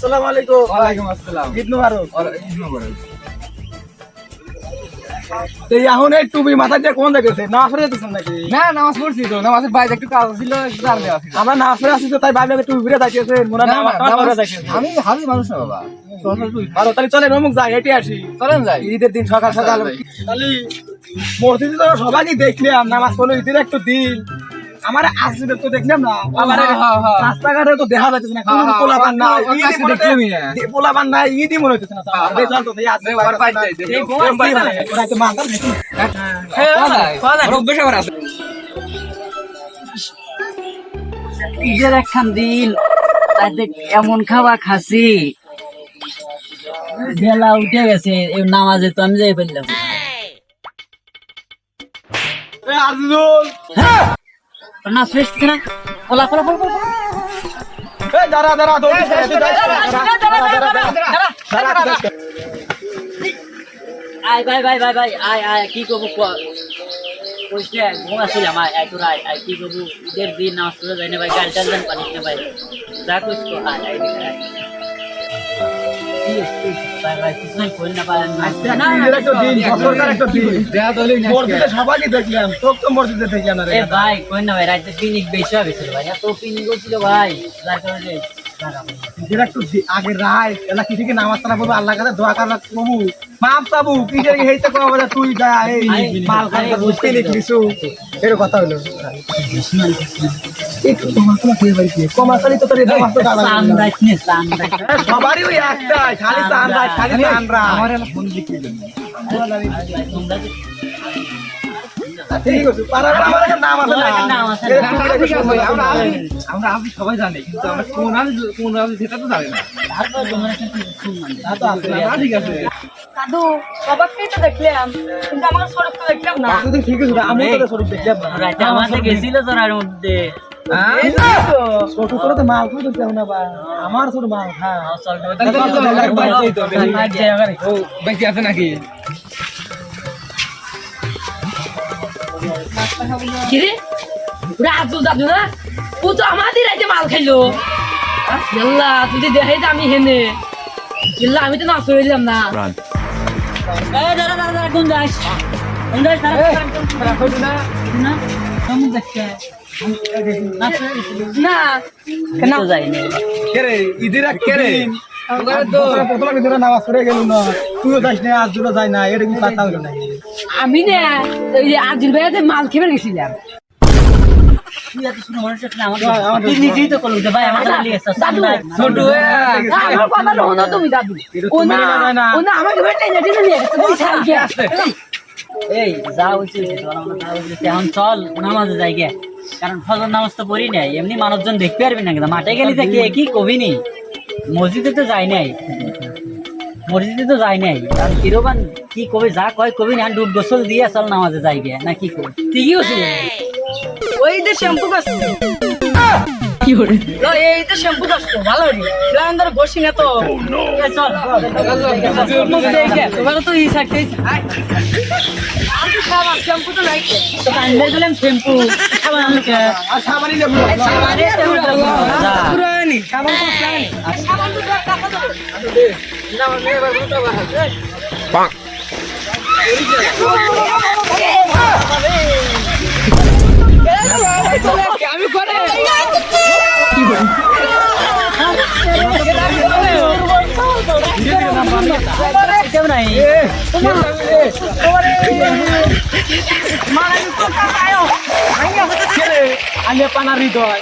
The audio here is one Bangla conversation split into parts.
আসসালামু আলাইকুম। আসসালাম। ঈদ মুবারক। ঈদ মোবারক। তো এখন এই টুপি মাথা দিয়ে কোন দেখেছে না ফেরে দিচ্ছেন নাকি? না নামাজ পড়ছি তো। নামাজের বাইরে একটু কাজ ছিল একটু দেওয়া ছিল। আমরা না ফেরে আসি তো তাই ভাবলাম টুপি ফিরে যাইতেছে মনে না, না না, আমার নামাজ- যাইতেছে আমি হাবি মানুষ না বাবা। ভালো তাহলে চলে রমুক যাই হেঁটে আসি। চলেন যাই। ঈদের দিন সকাল সকাল। তাহলে মসজিদে তো সবাইকে দেখলাম নামাজ পড়ল ঈদের একটু দিন। আমার আসলে তো দেখলাম না আমার হ্যাঁ, হ্যাঁ, হ্যাঁ। রাস্তাঘাটে তো দেখা যাচ্ছে না হ্যাঁ, কোন হ্যাঁ, না হচ্ছে- না। না ঈদই মনে হচ্ছে না তো আমার। হ্যাঁ, দে চল তো, আজ- যাই, এই ভাই? ওরা তো মাথা দেখি। ঈদের একখান দিন তাতে এমন খাবার খাসি বেলা উঠে গেছে নামাজে তো আমি যাই ফেললাম এই আজিজুল, না শ্রেষ্ঠ না ফলা ফলা ফলা ফলা এই দাঁড়া, দাঁড়া, দৌড়িস না, তুই দাঁড়া, দাঁড়া, দাঁড়া, দাঁড়া, দাঁড়া। আয় ভাই ভাই ভাই ভাই আয় আয় কি করব কইছে ঘুম আয় আমার এত রায় আয় কি করব ঈদের দিন নামাজ পড়ে যাই না ভাই গাড়ি টাল না ভাই যা কইস আয় আয়? ভাই কই না ভাই রাতে পিনিক বেশি হয়ে গেছিল ভাই এত পিনিক হয়েছিল ভাই যার কারণে না। ঈদের একটু আগে রায় এলা কি থেকে নামাজ তারা বলব আল্লাহ কাছে দোয়া করা প্রভু মাপ চাবু ঈদের হেইতে কো বলে তুই যা এই মাল খাই বুঝতে লিখলিছু এর কথা হলো। কে? কি নে। সবারই ওই একটাই খালি চান রায় খালি চান রায় আছে আমার আছে আছে আছে, আপনি- সবাই জানি কিন্তু আমরা কোন আলি- কোন আলি সেটা তো জানি না আছে। আছে আমার আছে মাল আছে নাকি কিরে রাজু দাদু না ও তো আমাদের রাতে মাল খাইলো ইয়াল্লা তুই দেখাই যে আমি হেনে ইয়াল্লা আমি তো না হইলাম না এই, দাঁড়া, দাঁড়া, দাঁড়া, কোন যাস? কোন? দাঁড়া। না, কেমন দেখছে? না, চলে গেছিল। না আমি তো যাইনি। কে রে ঈদের এক কে রে? ওখানে তো প্রথমে কিন্তু নামাজ পড়ে গেল না তুইও যাস না আজ দুটো যাই না এটা কি কথা হলো না। আমি না ওই যে আজিল ভাইয়াতে মাল খেয়ে গেছিলাম এই যা হয়েছে এখন চল নামাজে যাই গে। কারণ ফজর নামাজ তো পড়ি নাই এমনি মানুষজন দেখতে পারবি না মাঠে গেলি কে কি কবি নি? মসজিদে তো যাই নাই। মসজিদে তো যাই নাই। কারণ কিরবান কি কবি যা কয় কবি না ডুব গোসল দিয়ে চল নামাজে যাই গে না কি কবি ঠিকই আছে ওই যে শ্যাম্পু করছে কি হরে এই তো শ্যাম্পু করছে ভালো রে। লাগান বসি না তো। এ, চল। তোমার তো ই থাকতে। আমি খাবার শ্যাম্পু তো নাই। তো আনলে দিলাম শ্যাম্পু। খাবার আনলে আর সাবানি দেবো। যা। পুরানি সাবান তো চাই সাবান তো দর টাকা দাও আমি করে কেমন নাই? আমি পানার হৃদয়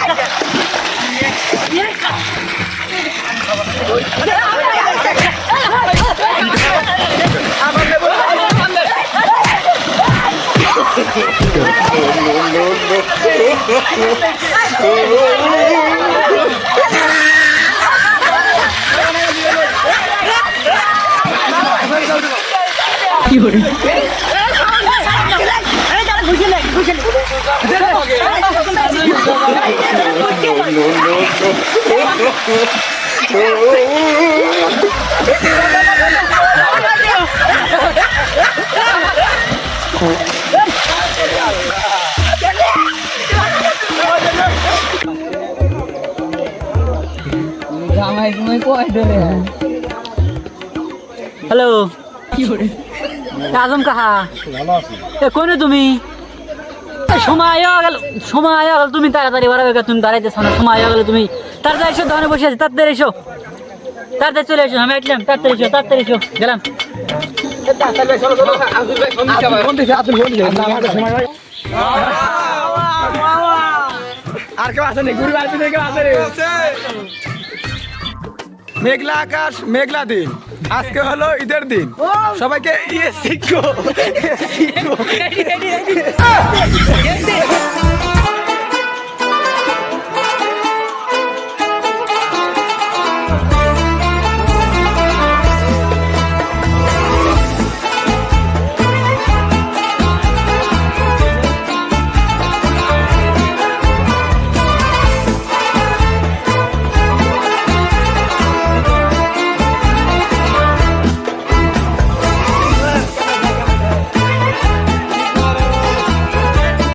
কি করে No, no, no. Hello Azam কাহা কোনে তুমি? সময় গেল সময় গেল তুমি তাড়াতাড়ি বাড়াবে তুমি দাঁড়াইতেছ না সময় গেল তুমি তাড়াতাড়ি এসো দোকানে বসে আছি। তাড়াতাড়ি এসো। তাড়াতাড়ি চলে এসো। আমি আসলাম। তাড়াতাড়ি এসো তাড়াতাড়ি এসো। গেলাম। আর কেউ আসেনি? গুরু আর কেউ আসেনি? মেঘলা আকাশ মেঘলা দিন। আজকে হলো ঈদের দিন। সবাইকে ইয়ে শিখো। শিখো। oh